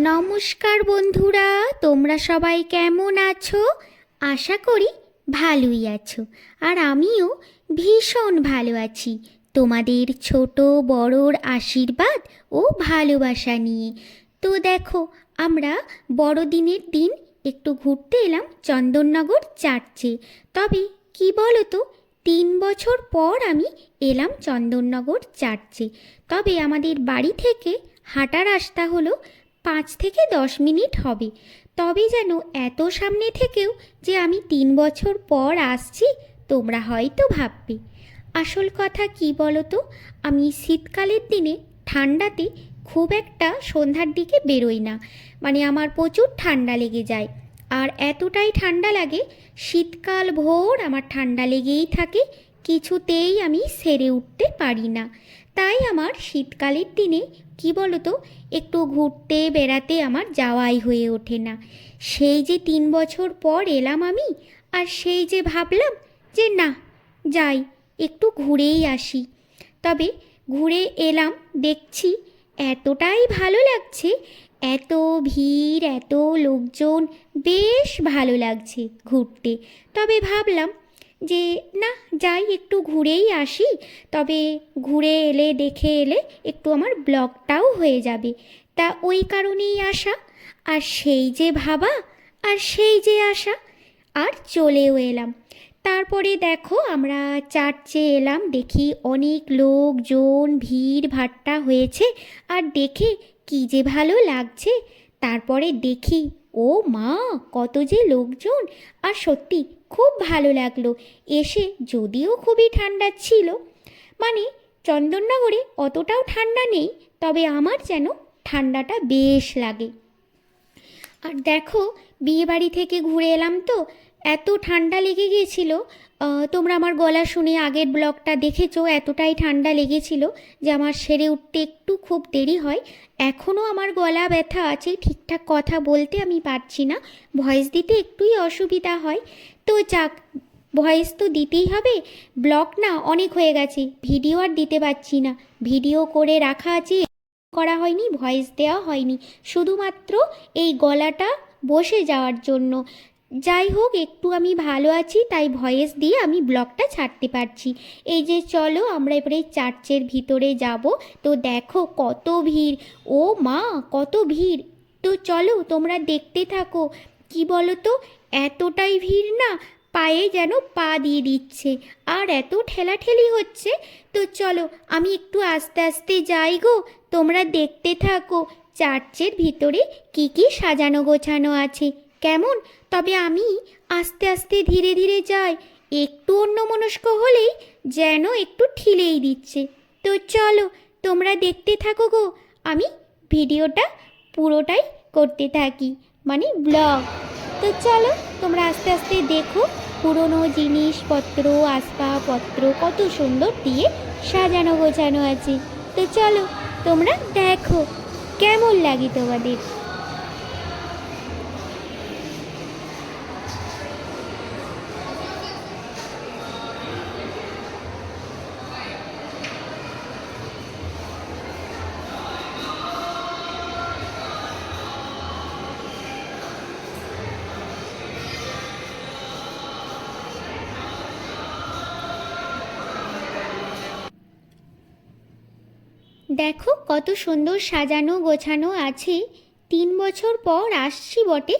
নমস্কার বন্ধুরা, তোমরা সবাই কেমন আছো? আশা করি ভালোই আছো। আর আমিও ভীষণ ভালো আছি। তোমাদের ছোট বড়র আশীর্বাদ ও ভালোবাসা নিয়ে। তো দেখো, আমরা বড়দিনের দিন একটু ঘুরতে এলাম চন্দননগর চার্চে। তবে কি বলো তো তিন বছর পর আমি এলাম চন্দননগর চার্চে। তবে আমাদের বাড়ি থেকে হাঁটা রাস্তা হলো পাঁচ থেকে দশ মিনিট হবে। তবে যেন এত সামনে থেকেও যে আমি তিন বছর পর আসছি, তোমরা হয়তো ভাববে, আসল কথা কি বলো তো আমি শীতকালের দিনে ঠান্ডাতে খুব একটা সন্ধ্যার দিকে বেরোই না মানে আমার প্রচুর ঠান্ডা লেগে যায়। আর এতটাই ঠান্ডা লাগে, শীতকাল ভোর আমার ঠান্ডা লেগেই থাকে, কিছুতেই আমি সেরে উঠতে পারি না। তাই আমার শীতকালের দিনে কি বলো তো একটু ঘুরতে বেড়াতে আমার যাওয়াই হয়ে ওঠে না। সেই যে তিন বছর পর এলাম আমি, আর সেই যে ভাবলাম যে না, যাই, একটু ঘুরেই আসি। তবে ঘুরে এলাম, দেখছি এতটাই ভালো লাগছে, এত ভিড়, এত লোকজন, বেশ ভালো লাগছে ঘুরতে। তবে ভাবলাম যে, না, যাই, একটু ঘুরেই আসি। তবে ঘুরে এলে, দেখে এলে একটু আমার ব্লগটাও হয়ে যাবে। তা ওই কারণেই আসা। আর সেই যে ভাবা, আর সেই যে আসা, আর চলেও এলাম। তারপরে দেখো, আমরা চার্চে এলাম, দেখি অনেক লোকজন, ভিড় ভাট্টা হয়েছে। আর দেখে কি যে ভালো লাগছে। তারপরে দেখি, ও মা, কত যে লোকজন। আর সত্যি খুব ভালো লাগল। এসে যদিও খুবই ঠান্ডা ছিল মানে চন্দননগরে অতটাও ঠান্ডা নেই, তবে আমার যেন ঠান্ডাটা বেশ লাগে। আর দেখো, বিয়েবাড়ি থেকে ঘুরে এলাম তো, এত ঠান্ডা লেগে গিয়েছিল তোমরা আমার গলা শুনে আগের ব্লগটা দেখেছ, এতটাই ঠান্ডা লেগেছিল যে আমার সেরে উঠতে একটু খুব দেরি হয়। এখনও আমার গলা ব্যথা আছে, ঠিকঠাক কথা বলতে আমি পারছি না, ভয়েস দিতে একটুই অসুবিধা হয়। তো যাক, ভয়েস তো দিতেই হবে। ব্লগ না অনেক হয়ে গেছে। ভিডিও আর দিতে পারছি না। ভিডিও করে রাখা আছে, করা হয়নি, ভয়েস দেওয়া হয়নি। শুধুমাত্র এই গলাটা বসে যাওয়ার জন্য। যাই হোক, একটু আমি ভালো আছি, তাই ভয়েস দিয়ে আমি ব্লগটা ছাড়তে পারছি। এই যে চলো, আমরা এবারে চার্চের ভিতরে যাব। তো দেখো কত ভিড়। ও মা, কত ভিড়। তো চলো, তোমরা দেখতে থাকো। কি বলো তো এতটাই ভিড় না, পায়ে যেন পা দিয়ে দিচ্ছে। আর এত ঠেলাঠেলি হচ্ছে। তো চলো, আমি একটু আস্তে আস্তে যাই গো। তোমরা দেখতে থাকো, চার্চের ভিতরে কি কি সাজানো গোছানো আছে। কেমন? তবে আমি আস্তে আস্তে ধীরে ধীরে যাই। একটু অন্যমনস্ক হলেই যেন একটু ঠিলেই দিচ্ছে। তো চলো, তোমরা দেখতে থাকো গো। আমি ভিডিওটা পুরোটাই করতে থাকি। মানে ব্লগ। তো চলো, তোমরা আস্তে আস্তে দেখো পুরনো জিনিসপত্র, আসবাবপত্র কত সুন্দর দিয়ে সাজানো গোছানো আছে। তো চলো, তোমরা দেখো কেমন লাগে তোমাদের। দেখো কত সুন্দর সাজানো গোছানো আছে। তিন বছর পর আসছি বটে,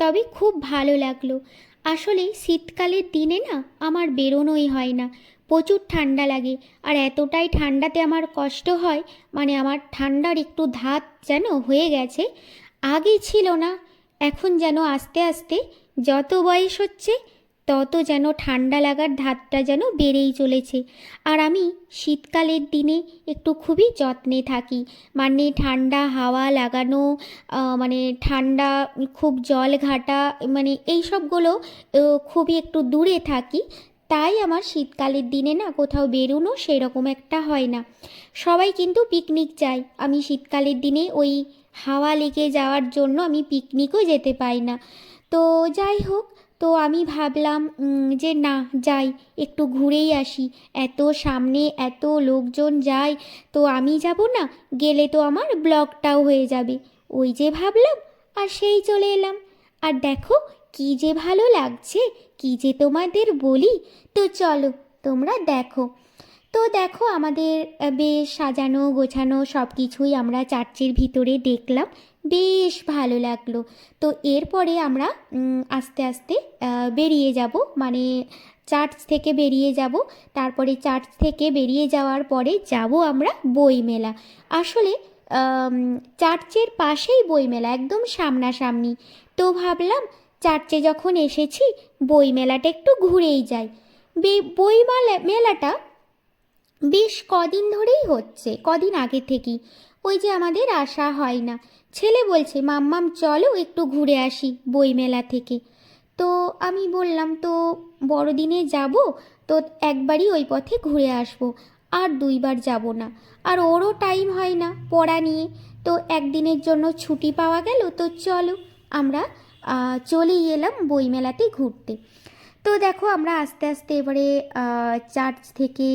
তবে খুব ভালো লাগল। আসলে শীতকালের দিনে না আমার বেরোনোই হয় না, প্রচুর ঠান্ডা লাগে। আর এতটাই ঠান্ডাতে আমার কষ্ট হয় মানে আমার ঠান্ডার একটু ধাত যেন হয়ে গেছে। আগে ছিল না, এখন যেন আস্তে আস্তে যত বয়স হচ্ছে তত যেন ঠান্ডা লাগার ধাতটা যেন বেড়েই চলেছে। আর আমি শীতকালের দিনে একটু খুবই যত্নে থাকি। মানে ঠান্ডা হাওয়া লাগানো মানে ঠান্ডা, খুব জল ঘাটা মানে এই সবগুলো খুবই একটু দূরে থাকি। তাই আমার শীতকালের দিনে না কোথাও বেরোনো সেরকম একটা হয় না। সবাই কিন্তু পিকনিক যায়। আমি শীতকালের দিনে ওই হাওয়া লেগে যাওয়ার জন্য আমি পিকনিকও যেতে পাই না। তো যাই হোক তো আমি ভাবলাম যে না, যাই, একটু ঘুরেই আসি। এত সামনে এত লোকজন যায়, তো আমি যাব না? গেলে তো আমার ব্লগটাও হয়ে যাবে। ওই যে ভাবলাম, আর সেই চলে এলাম। আর দেখো, কি যে ভালো লাগছে, কি যে তোমাদের বলি। তো চলো, তোমরা দেখো। তো দেখো, আমাদের বেশ সাজানো গোছানো সব কিছুই আমরা চার্চের ভিতরে দেখলাম। বেশ ভালো লাগল। তো এরপরে আমরা আস্তে আস্তে বেরিয়ে যাব। মানে চার্চ থেকে বেরিয়ে যাব। তারপরে চার্চ থেকে বেরিয়ে যাওয়ার পরে যাব আমরা বইমেলা। আসলে চার্চের পাশেই বইমেলা, একদম সামনাসামনি। তো ভাবলাম, চার্চে যখন এসেছি, বইমেলাটা একটু ঘুরেই যাই। বইমেলা, মেলাটা বেশ কদিন ধরেই হচ্ছে, কদিন আগে থেকেই। ওই যে আমাদের আসা হয় না। ছেলে বলছে, মাম্মাম, চলো একটু ঘুরে আসি বইমেলা থেকে। তো আমি বললাম, তো বড়দিনে যাব? তো একবারই ওই পথে ঘুরে আসব। আর দুইবার যাব না। আর ওরও টাইম হয় না পড়া নিয়ে। তো একদিনের জন্য ছুটি পাওয়া গেল, তো চলো আমরা চলেই এলাম বইমেলাতে ঘুরতে। তো দেখো আমরা আস্তে আস্তে এবারে চার্চ থেকে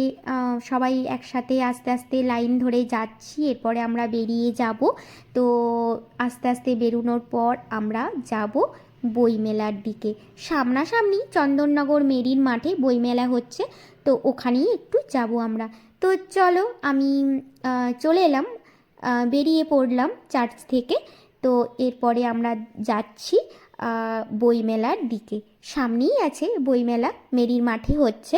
সবাই একসাথে আস্তে আস্তে লাইন ধরে যাচ্ছি। এরপরে আমরা বেরিয়ে যাব। তো আস্তে আস্তে বেরোনোর পর আমরা যাব বইমেলার দিকে। সামনাসামনি চন্দননগর মেরিন মাঠে বইমেলা হচ্ছে, তো ওখানেই একটু যাব আমরা। তো চলো আমি চলে এলাম বেরিয়ে পড়লাম চার্চ থেকে। তো এরপরে আমরা যাচ্ছি বইমেলার দিকে। সামনেই আছে বইমেলা, মেরির মাঠে হচ্ছে।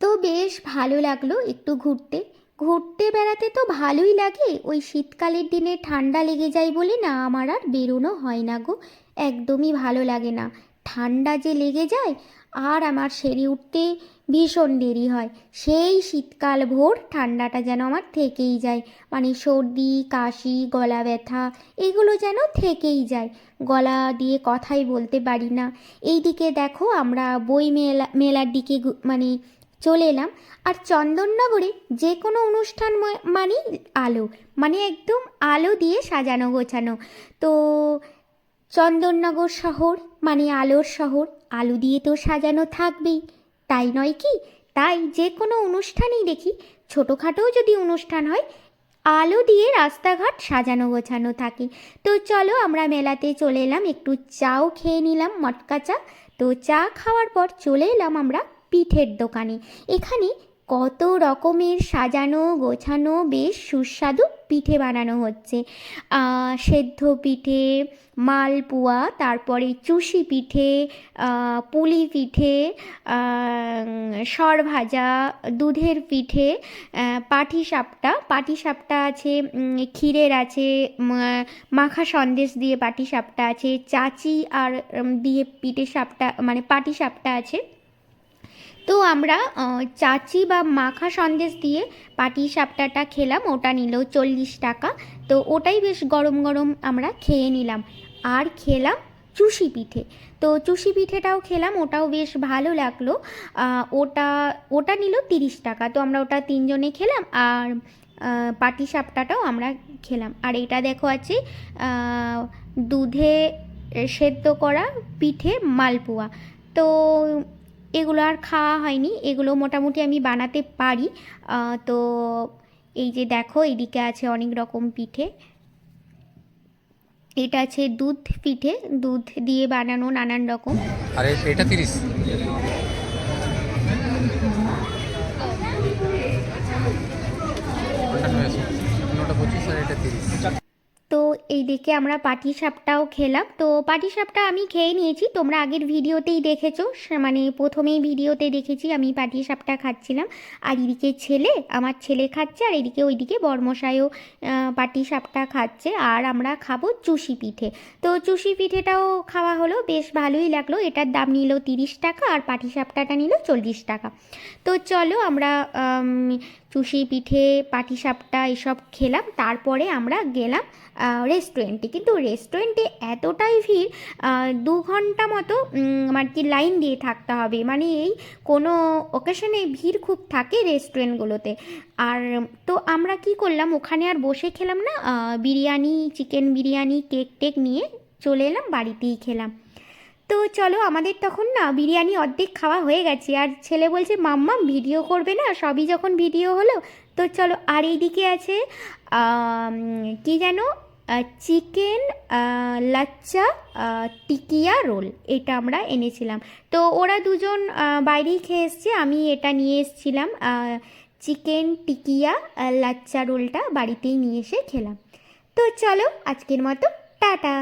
তো বেশ ভালো লাগল একটু ঘুরতে। ঘুরতে বেড়াতে তো ভালোই লাগে, ওই শীতকালের দিনে ঠান্ডা লেগে যায় বলে না আমার আর বেরোনো হয় না গো, একদমই ভালো লাগে না। ঠান্ডা যে লেগে যায়, আর আমার সেরে উঠতে ভীষণ দেরি হয়। সেই শীতকাল ভোর ঠান্ডাটা যেন আমার থেকেই যায়। মানে সর্দি, কাশি, গলা ব্যথা, এগুলো যেন থেকেই যায়। গলা দিয়ে কথাই বলতে পারি না। এইদিকে দেখো আমরা বই মেলা, মেলার দিকে মানে চলে এলাম। আর চন্দননগরে যে কোনো অনুষ্ঠান ম- মানেই আলো মানে একদম আলো দিয়ে সাজানো গোছানো। তো চন্দননগর শহর মানে আলোর শহর, আলো দিয়ে তো সাজানো থাকবেই। তাই নয় কি? তাই যে কোনো অনুষ্ঠানেই দেখি, ছোটোখাটোও যদি অনুষ্ঠান হয়, আলো দিয়ে রাস্তাঘাট সাজানো গোছানো থাকে। তো চলো আমরা মেলাতে চলে এলাম, একটু চাও খেয়ে নিলাম মটকা চা। তো চা খাওয়ার পর চলে এলাম আমরা পিঠের দোকানে। এখানে কত রকমের সাজানো, গোছানো, বেশ সুস্বাদু পিঠে বানানো হচ্ছে। সেদ্ধ পিঠে, মালপোয়া, তারপরে চুষি পিঠে পুলি পিঠে সরভাজা দুধের পিঠে পাটিসাপটা। পাটিসাপটা আছে ক্ষীরের আছে মাখা সন্দেশ দিয়ে পাটিসাপটা আছে, চাচি আর দিয়ে পিঠে সাপটা মানে পাটিসাপটা আছে। তো আমরা চাচি বা মাখা সন্দেশ দিয়ে পাটি সাপটাটা খেলাম, ওটা নিল চল্লিশ টাকা। তো ওটাই বেশ গরম গরম আমরা খেয়ে নিলাম। আর খেলাম চুষি পিঠে। তো চুষি পিঠেটাও খেলাম, ওটাও বেশ ভালো লাগল। ওটা ওটা নিল তিরিশ টাকা। তো আমরা ওটা তিনজনে খেলাম, আর পাটি সাপটাটাও আমরা খেলাম। আর এটা দেখো আছে দুধে সেদ্ধ করা পিঠে মালপোয়া। তো এগুলো আর খাওয়া হয়নি, এগুলো মোটামুটি আমি বানাতে পারি। তো এই যে দেখো, এদিকে আছে অনেক রকম পিঠে। এটা আছে দুধ পিঠে, দুধ দিয়ে বানানো নানান রকম। এটা তিরিশ। ওটা পঁচিশ আর এটা তিরিশ। তো এই দিকে আমরা পাটিসাপটাও খেলাম। তো পাটিসাপটা আমি খেয়ে নিয়েছি তোমরা আগের ভিডিওতেই দেখেছ। মানে প্রথমেই ভিডিওতে দেখেছি আমি পাটিসাপটা খাচ্ছিলাম। আর এদিকে ছেলে আমার ছেলে খাচ্ছে আর এদিকে ওইদিকে বর্মশাইও পাটিসাপটা খাচ্ছে। আর আমরা খাব চুষি পিঠে। তো চুষি পিঠেটাও খাওয়া হলো বেশ ভালোই লাগল। এটার দাম নিল তিরিশ টাকা আর পাটিসাপটাটা নিল চল্লিশ টাকা। তো চলো আমরা আম, চুষি পিঠে, পাটিসাপটা এসব খেলাম। তারপরে আমরা গেলাম রেস্টুরেন্টে কিন্তু রেস্টুরেন্টে এতটাই ভিড় দু ঘণ্টা মতো আর কি লাইন দিয়ে থাকতে হবে। মানে এই কোনো ওকেশনে ভিড় খুব থাকে রেস্টুরেন্টগুলোতে আর, তো আমরা কি করলাম, ওখানে আর বসে খেলাম না বিরিয়ানি চিকেন বিরিয়ানি কেক টেক নিয়ে চলে এলাম, বাড়িতেই খেলাম। তো চলো আমাদের তখন না বিরিয়ানি অর্ধেক খাওয়া হয়ে গেছে। আর ছেলে বলছে মাম্মা ভিডিও করবে না? সবই যখন ভিডিও হলো? তো চলো আর এইদিকে আছে কি যেন? চিকেন লাচ্চা টিকিয়া রোল, এটা আমরা এনেছিলাম। তো ওরা দুজন বাইরেই খেয়ে এসছে, আমি এটা নিয়ে এসেছিলাম চিকেন, টিকিয়া লাচ্চা রোলটা বাড়িতেই নিয়ে এসে খেলাম। তো চলো আজকের মতো, টাটা!